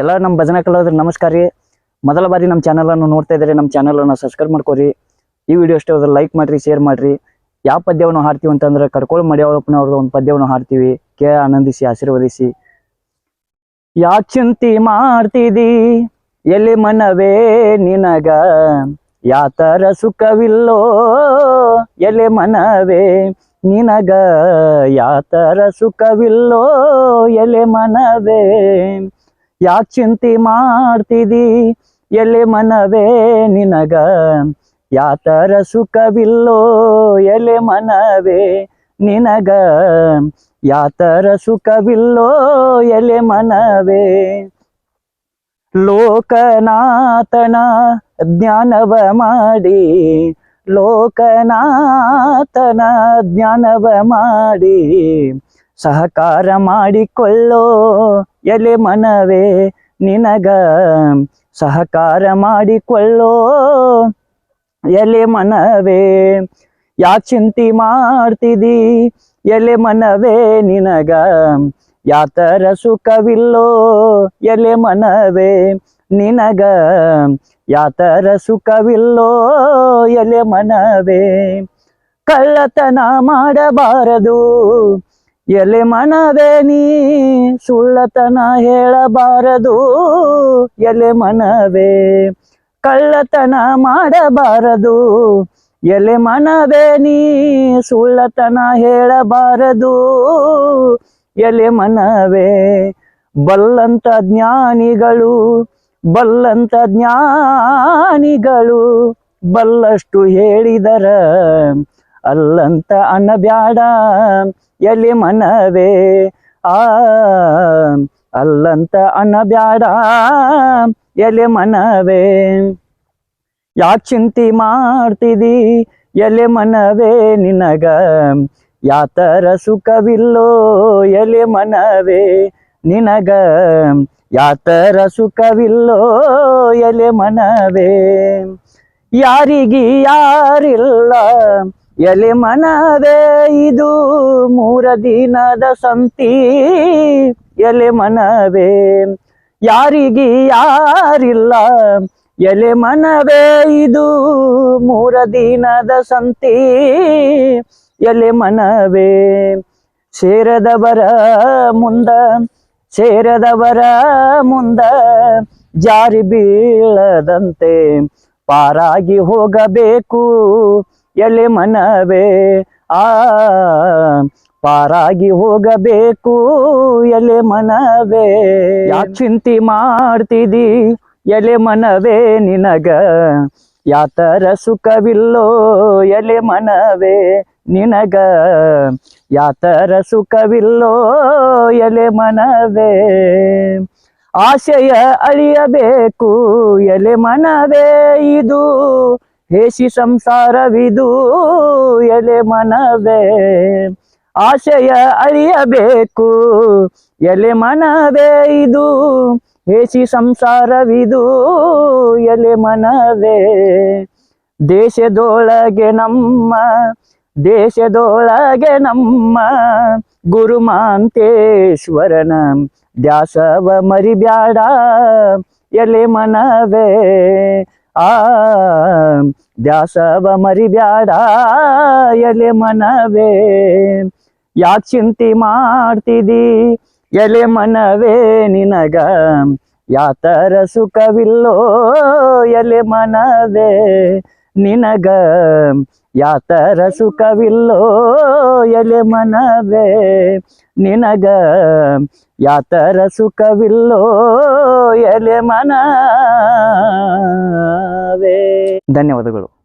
ಎಲ್ಲ ನಮ್ಮ ಭಜನಾ ಕಲಾವಿದ್ರೆ ನಮಸ್ಕಾರ ರೀ. ಮೊದಲ ಬಾರಿ ನಮ್ಮ ಚಾನಲನ್ನು ನೋಡ್ತಾ ಇದ್ದಾರೆ ನಮ್ಮ ಚಾನಲನ್ನು ಸಬ್ಸ್ಕ್ರೈಬ್ ಮಾಡ್ಕೊರಿ. ಈ ವಿಡಿಯೋ ಅಷ್ಟೇ ಹೋದ್ರೆ ಲೈಕ್ ಮಾಡ್ರಿ ಶೇರ್ ಮಾಡ್ರಿ. ಯಾವ ಪದ್ಯವನ್ನು ಹಾಡ್ತೀವಿ ಅಂತಂದ್ರೆ ಕಡ್ಕೊಳ್ ಮಡಿಯವಳಪ್ಪನವ್ರದ್ದು ಒಂದು ಪದ್ಯವನ್ನು ಹಾಡ್ತೀವಿ. ಕೆ ಆನಂದಿಸಿ ಆಶೀರ್ವದಿಸಿ. ಯಾ ಚಿಂತಿ ಮಾಡ್ತಿದಿ, ಎಲ್ಲಿ ಮನವೇ ನಿನಗ? ಯಾತರ ಸುಖವಿಲ್ಲೋ ಎಲೆ ಮನವೇ ನಿನಗ? ಯಾತರ ಸುಖವಿಲ್ಲೋ ಎಲೆ ಮನವೇ? ಯಾಕ್ ಚಿಂತಿ ಮಾಡ್ತಿದಿ? ಎಲೆ ಮನವೇ ನಿನಗ? ಯಾತರ ಸುಖವಿಲ್ಲೋ ಎಲೆ ಮನವೇ ನಿನಗ? ಯಾತರ ಸುಖವಿಲ್ಲೋ ಎಲೆ ಮನವೇ? ಲೋಕನಾಥನ ಜ್ಞಾನವ ಮಾಡಿ, ಲೋಕನಾಥನ ಜ್ಞಾನವ ಮಾಡಿ, ಸಹಕಾರ ಮಾಡಿಕೊಳ್ಳೋ ಎಲೆ ಮನವೇ, ನಿನಗ ಸಹಕಾರ ಮಾಡಿಕೊಳ್ಳೋ ಎಲೆ ಮನವೇ. ಯಾಕೆ ಚಿಂತಿ ಮಾಡ್ತಿದಿ? ಎಲೆ ಮನವೇ, ನಿನಗ ಯಾತರ ಸುಖವಿಲ್ಲೋ ಎಲೆ ಮನವೇ. ನಿನಗ ಯಾತರ ಸುಖವಿಲ್ಲೋ ಎಲೆ ಮನವೇ. ಕಳ್ಳತನ ಮಾಡಬಾರದು ಎಲೆ ಮನವೇ ನೀ? ಸುಳ್ಳತನ ಹೇಳಬಾರದು. ಎಲೆ ಮನವೇ ಕಳ್ಳತನ ಮಾಡಬಾರದು. ಎಲೆ ಮನವೇ ನೀ? ಸುಳ್ಳತನ ಹೇಳಬಾರದು. ಎಲೆ ಮನವೇ ಬಲ್ಲಂತ ಜ್ಞಾನಿಗಳು ಬಲ್ಲಂತ ಜ್ಞಾನಿಗಳು ಬಲ್ಲಷ್ಟು ಹೇಳಿದರ. ಅಲ್ಲಂತ ಅನ್ನಬ್ಯಾಡ. ಎಲ್ಲಿ ಮನವೇ? ಆ, ಅಲ್ಲಂತ ಅನ್ನಬ್ಯಾಡ. ಎಲೆ ಮನವೇ? ಯಾಕೆ ಚಿಂತಿ ಮಾಡ್ತಿದಿ? ಎಲೆ ಮನವೇ ನಿನಗ? ಯಾತರ ಸುಖವಿಲ್ಲೋ? ಎಲೆ ಮನವೇ ನಿನಗ? ಯಾತರ ಸುಖವಿಲ್ಲೋ? ಎಲೆ ಮನವೇ? ಯಾರಿಗಿ ಯಾರಿಲ್ಲ? ಎಲೆ ಮನವೇ ಇದು ಮೂರ ದಿನದ ಸಂತಿ. ಎಲೆ ಮನವೇ ಯಾರಿಗಿ ಯಾರಿಲ್ಲ. ಎಲೆ ಮನವೇ ಇದು ಮೂರ ದಿನದ ಸಂತಿ. ಎಲೆ ಮನವೇ ಸೇರದವರ ಮುಂದ ಸೇರದವರ ಮುಂದ ಜಾರಿ ಬೀಳದಂತೆ ಪಾರಾಗಿ ಹೋಗಬೇಕು. ಎಲೆ ಮನವೇ? ಆ, ಪಾರಾಗಿ ಹೋಗಬೇಕು. ಎಲೆ ಮನವೇ? ಯಾ ಚಿಂತಿ ಮಾಡ್ತಿದಿ? ಎಲೆ ಮನವೇ ನಿನಗ? ಯಾತರ ಸುಖವಿಲ್ಲೋ? ಎಲೆ ಮನವೇ ನಿನಗ? ಯಾತರ ಸುಖವಿಲ್ಲೋ? ಎಲೆ ಮನವೇ? ಆಶಯ ಅಳಿಯಬೇಕು. ಎಲೆ ಮನವೇ? ಇದು ಹೇಸಿ ಸಂಸಾರವಿದು ಎಲೆ ಮನವೇ. ಆಶಯ ಅರಿಯಬೇಕು ಎಲೆ ಮನವೇ ಇದು. ಹೇಸಿ ಸಂಸಾರವಿದು ಎಲೆ ಮನವೇ. ದೇಶದೊಳಗೆ ನಮ್ಮ ದೇಶದೊಳಗೆ ನಮ್ಮ ಗುರುಮಾಂತೇಶ್ವರನ ದ್ಯಾಸವ ಮರಿಬ್ಯಾಡ ಎಲೆ ಮನವೇ. ಆ ದ್ಯಾಸವ ಮರಿಬ್ಯಾಡ ಎಲೆ ಮನವೇ. ಯಾಕ್ ಚಿಂತಿ ಮಾಡ್ತಿದಿ ಎಲೆ ಮನವೇ ನಿನಗ. ಯಾತರ ಸುಖವಿಲ್ಲೋ ಎಲೆ ಮನವೇ. ನಿನಗ ಯಾತರ ಸುಖವಿಲ್ಲೋ ಎಲೆ ಮನವೇ. ನಿನಗ ಯಾತರ ಸುಖವಿಲ್ಲೋ ಎಲೆ ಮನವೇ. ಧನ್ಯವಾದಗಳು.